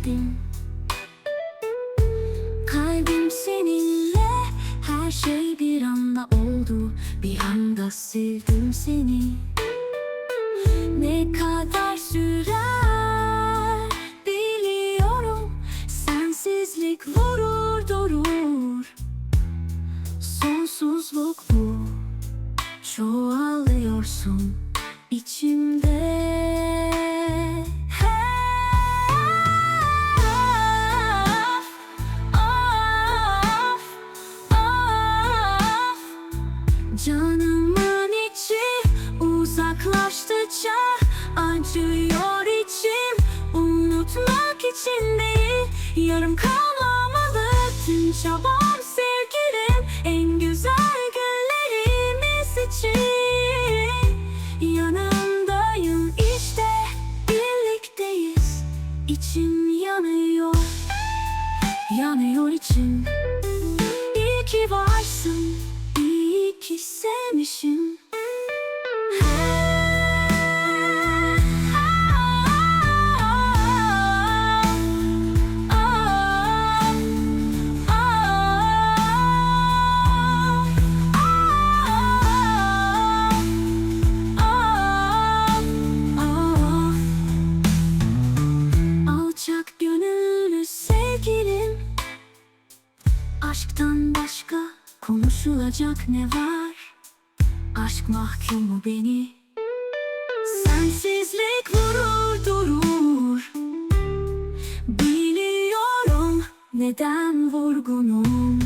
isterdim Kalbim seninle her şey bir anda oldu. Bir anda sevdim seni. Ne kadar sürer biliyorum. Sensizlik vurur durur. Sonsuzluk bu. Çoğalıyorsun içimde. Canımın içi uzaklaştıkça acıyor içim. Unutmak için değil yarım kalmamalı. Tüm çabam sevgilim En güzel günlerimiz için. Yanındayım işte birlikteyiz. İçim yanıyor Yanıyor içim. İyi ki varsın ki sevmişim Aşktan başka konuşulacak ne var? Aşk mahkumu beni. Sensizlik vurur durur. Biliyorum neden vurgunum